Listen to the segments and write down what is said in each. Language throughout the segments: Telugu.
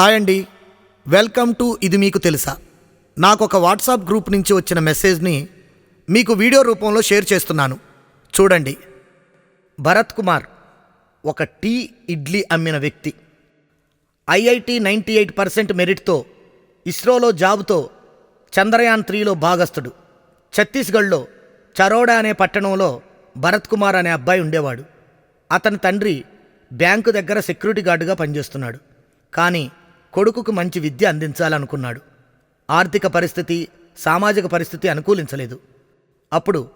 హాయ్ అండి. వెల్కమ్ టు ఇది మీకు తెలుసా? నాకు ఒక వాట్సాప్ గ్రూప్ నుంచి వచ్చిన మెసేజ్ని మీకు వీడియో రూపంలో షేర్ చేస్తున్నాను. చూడండి. భరత్ కుమార్ ఒక టీ ఇడ్లీ అమ్మిన వ్యక్తి. ఐఐటి నైంటీ ఎయిట్ పర్సెంట్ మెరిట్తో ఇస్రోలో జాబ్తో చంద్రయాన్ త్రీలో భాగస్థుడు. ఛత్తీస్గఢ్లో చరోడా అనే పట్టణంలో భరత్ కుమార్ అనే అబ్బాయి ఉండేవాడు. అతని తండ్రి బ్యాంకు దగ్గర సెక్యూరిటీ గార్డుగా పనిచేస్తున్నాడు. కానీ కొడుకుకు మంచి విద్య అందించాలనుకున్నాడు. ఆర్థిక పరిస్థితి సామాజిక పరిస్థితి అనుకూలించలేదు. అప్పుడు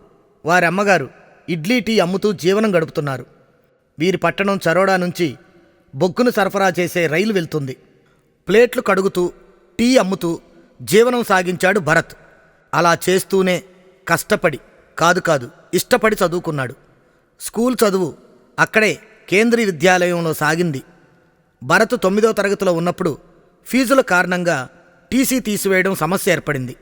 వారి అమ్మగారు ఇడ్లీ టీ అమ్ముతూ జీవనం గడుపుతున్నారు. వీరి పట్టణం చరోడా నుంచి బొగ్గును సరఫరా చేసే రైలు వెళ్తుంది. ప్లేట్లు కడుగుతూ టీ అమ్ముతూ జీవనం సాగించాడు భరత్. అలా చేస్తూనే కష్టపడి కాదు కాదు ఇష్టపడి చదువుకున్నాడు. స్కూల్ చదువు అక్కడే కేంద్రీయ విద్యాలయంలో సాగింది. భరత్ తొమ్మిదో తరగతిలో ఉన్నప్పుడు ఫీజుల కారణంగా టీసీ తీసివేయడం సమస్య ఏర్పడింది.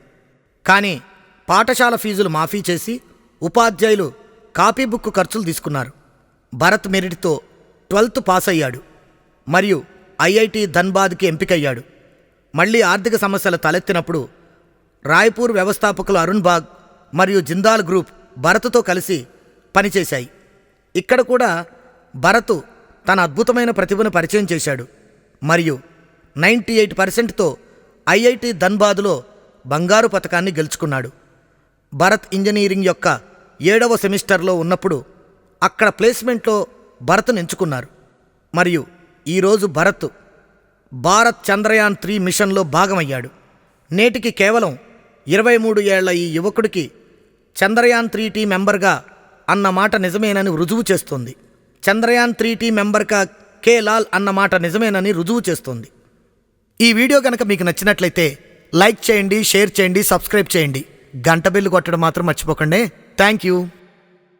కానీ పాఠశాల ఫీజులు మాఫీ చేసి ఉపాధ్యాయులు కాపీ బుక్ ఖర్చులు తీసుకున్నారు. భరత్ మెరిట్తో ట్వెల్త్ పాస్ అయ్యాడు మరియు ఐఐటి ధన్బాద్కి ఎంపికయ్యాడు. మళ్ళీ ఆర్థిక సమస్యలు తలెత్తినప్పుడు రాయ్పూర్ వ్యవస్థాపకులు అరుణ్ బాగ్ మరియు జిందాల్ గ్రూప్ భరత్తో కలిసి పనిచేశాయి. ఇక్కడ కూడా భరత్ తన అద్భుతమైన ప్రతిభను పరిచయం చేశాడు. మరియు నైంటీ ఎయిట్ పర్సెంట్తో ఐఐటి ధన్బాద్లో బంగారు పథకాన్ని గెలుచుకున్నాడు. భరత్ ఇంజనీరింగ్ యొక్క ఏడవ సెమిస్టర్లో ఉన్నప్పుడు అక్కడ ప్లేస్మెంట్లో భరత్ను ఎంచుకున్నారు. మరియు ఈరోజు భరత్ భారత్ చంద్రయాన్ త్రీ మిషన్లో భాగమయ్యాడు. నేటికి కేవలం ఇరవై మూడు ఏళ్ళ ఈ యువకుడికి చంద్రయాన్ త్రీ టీ మెంబర్గా అన్న మాట నిజమేనని రుజువు చేస్తుంది. చంద్రయాన్ త్రీ టీ మెంబర్గా కే లాల్ అన్న మాట నిజమేనని రుజువు చేస్తుంది. ఈ వీడియో కనుక మీకు నచ్చినట్లయితే లైక్ చేయండి షేర్ చేయండి సబ్స్క్రైబ్ చేయండి. గంట బిల్లు కొట్టడం మాత్రం మర్చిపోకండి. Thank you.